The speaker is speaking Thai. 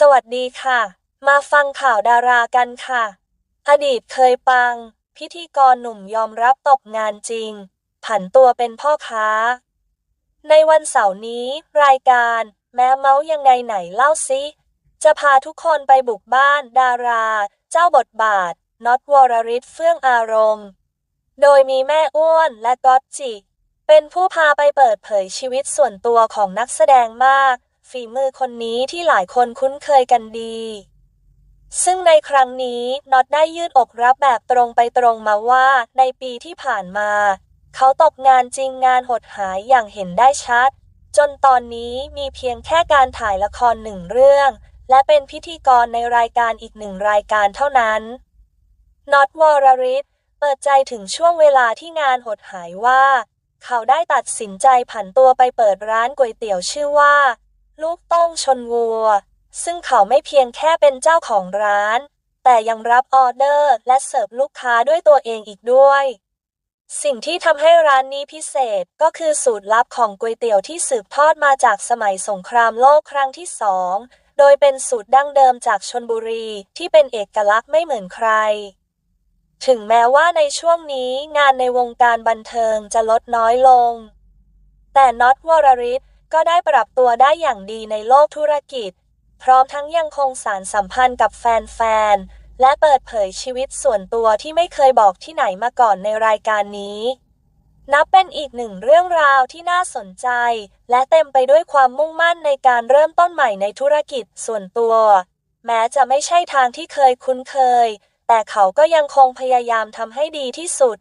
สวัสดีค่ะ มาฟังข่าวดารากันค่ะ อดีตเคยปัง พิธีกรหนุ่มยอมรับตกงานจริง ผันตัวเป็นพ่อค้า ในวันเสาร์นี้ รายการแม้เมาส์ยังไงไหนเล่าซิ จะพาทุกคนไปบุกบ้านดารา เจ้าบทบาทน็อตวรริศเฟื่องอารมณ์ โดยมีแม่อ้วนและก๊อตจิ เป็นผู้พาไปเปิดเผยชีวิตส่วนตัวของนักแสดงมาก ฝีมือคนนี้ที่หลายคนคุ้นเคยกันดี ซึ่งในครั้งนี้น็อตได้ยืดอกรับแบบตรงไปตรงมาว่าในปีที่ผ่านมา เขาตกงานจริงงานหดหายอย่างเห็นได้ชัด จนตอนนี้มีเพียงแค่การถ่ายละครหนึ่งเรื่อง และเป็นพิธีกรในรายการอีกหนึ่งรายการเท่านั้นน็อตวรริศเปิดใจถึงช่วงเวลาที่งานหดหายว่า เขาได้ตัดสินใจผันตัวไปเปิดร้านก๋วยเตี๋ยวชื่อว่า ลูกต้องชนวัว ซึ่งเขาไม่เพียงแค่เป็นเจ้าของร้าน แต่ยังรับออเดอร์และเสิร์ฟลูกค้าด้วยตัวเองอีกด้วย สิ่งที่ทำให้ร้านนี้พิเศษก็คือสูตรลับของก๋วยเตี๋ยวที่สืบทอดมาจากสมัยสงครามโลกครั้งที่สองโดยเป็นสูตรดั้งเดิมจากชนบุรีที่เป็นเอกลักษณ์ไม่เหมือนใคร ถึงแม้ว่าในช่วงนี้งานในวงการบันเทิงจะลดน้อยลง แต่น็อตวรริศ ก็ได้ปรับตัวได้อย่างดีในโลกธุรกิจ พร้อมทั้งยังคงสารสัมพันธ์กับแฟนๆ และเปิดเผยชีวิตส่วนตัวที่ไม่เคยบอกที่ไหนมาก่อนในรายการนี้ นับเป็นอีกหนึ่งเรื่องราวที่น่าสนใจ และเต็มไปด้วยความมุ่งมั่นในการเริ่มต้นใหม่ในธุรกิจส่วนตัว แม้จะไม่ใช่ทางที่เคยคุ้นเคย แต่เขาก็ยังคงพยายามทำให้ดีที่สุด